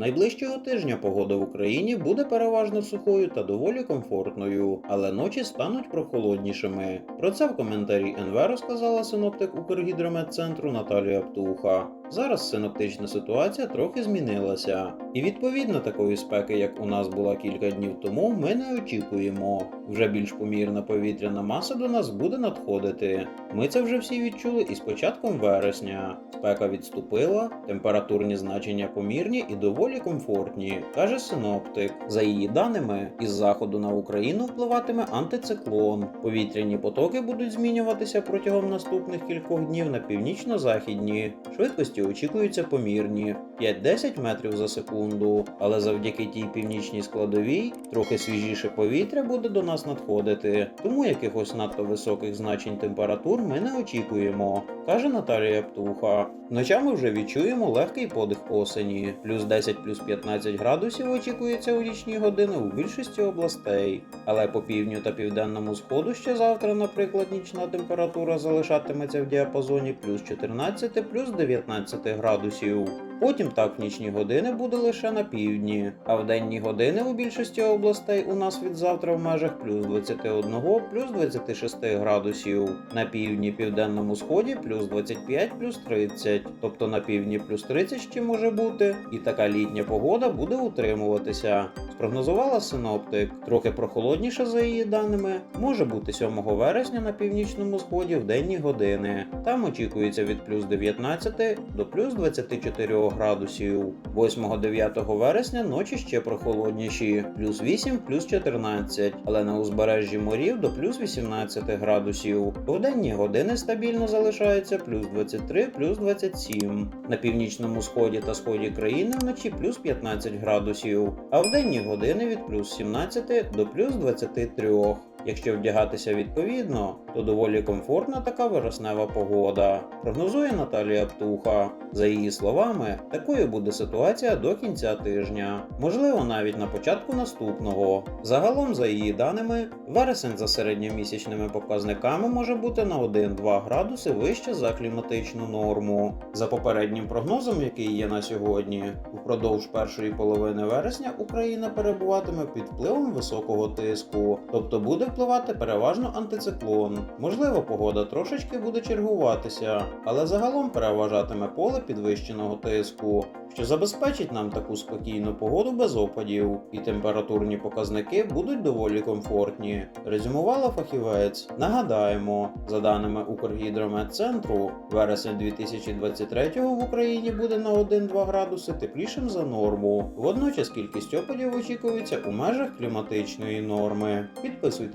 Найближчого тижня погода в Україні буде переважно сухою та доволі комфортною, але ночі стануть прохолоднішими. Про це в коментарі НВ розказала синоптик Укргідрометцентру Наталія Птуха. Зараз синоптична ситуація трохи змінилася, і відповідно такої спеки, як у нас була кілька днів тому, ми не очікуємо. Вже більш помірна повітряна маса до нас буде надходити. Ми це вже всі відчули із початком вересня. Спека відступила, температурні значення помірні і доволі комфортні, каже синоптик. За її даними, із заходу на Україну впливатиме антициклон. Повітряні потоки будуть змінюватися протягом наступних кількох днів на північно-західні. Швидкості очікуються помірні 5-10 метрів за секунду. Але завдяки тій північній складовій трохи свіжіше повітря буде до нас надходити. Тому якихось надто високих значень температур ми не очікуємо, каже Наталія Птуха. Ночами вже відчуємо легкий подих осені. Плюс 10, плюс 15 градусів очікується у нічні години у більшості областей. Але по півдню та південному сходу ще завтра, наприклад, нічна температура залишатиметься в діапазоні плюс 14, плюс 19 градусів. Потім так в нічні години буде лише на півдні, а в денні години у більшості областей у нас від завтра в межах плюс 21, плюс 26 градусів. На півдні, південному сході плюс 25, плюс 30, тобто на півдні плюс 30 ще може бути, і така літня погода буде утримуватися. Спрогнозувала синоптик, трохи прохолодніше за її даними, може бути 7 вересня на північному сході в денні години. Там очікується від плюс 19 до плюс 24 градусів. 8-9 вересня ночі ще прохолодніші, плюс 8, плюс 14, але на узбережжі морів до плюс 18 градусів. В денні години стабільно залишається плюс 23, плюс 27. На північному сході та сході країни вночі плюс 15 градусів, а в денні години від плюс 17 до плюс 23. Якщо вдягатися відповідно, то доволі комфортна така вереснева погода. Прогнозує Наталія Птуха. За її словами, такою буде ситуація до кінця тижня, можливо, навіть на початку наступного. Загалом, за її даними, вересень за середньомісячними показниками може бути на 1-2 градуси вище за кліматичну норму. За попереднім прогнозом, який є на сьогодні, впродовж першої половини вересня Україна перебуватиме під впливом високого тиску, тобто буде впливати переважно антициклон. Можливо, погода трошечки буде чергуватися, але загалом переважатиме поле підвищеного тиску, що забезпечить нам таку спокійну погоду без опадів, і температурні показники будуть доволі комфортні. Резюмувала фахівець. Нагадаємо, за даними Укргідрометцентру, вересень 2023 в Україні буде на 1-2 градуси теплішим за норму. Водночас кількість опадів очікується у межах кліматичної норми.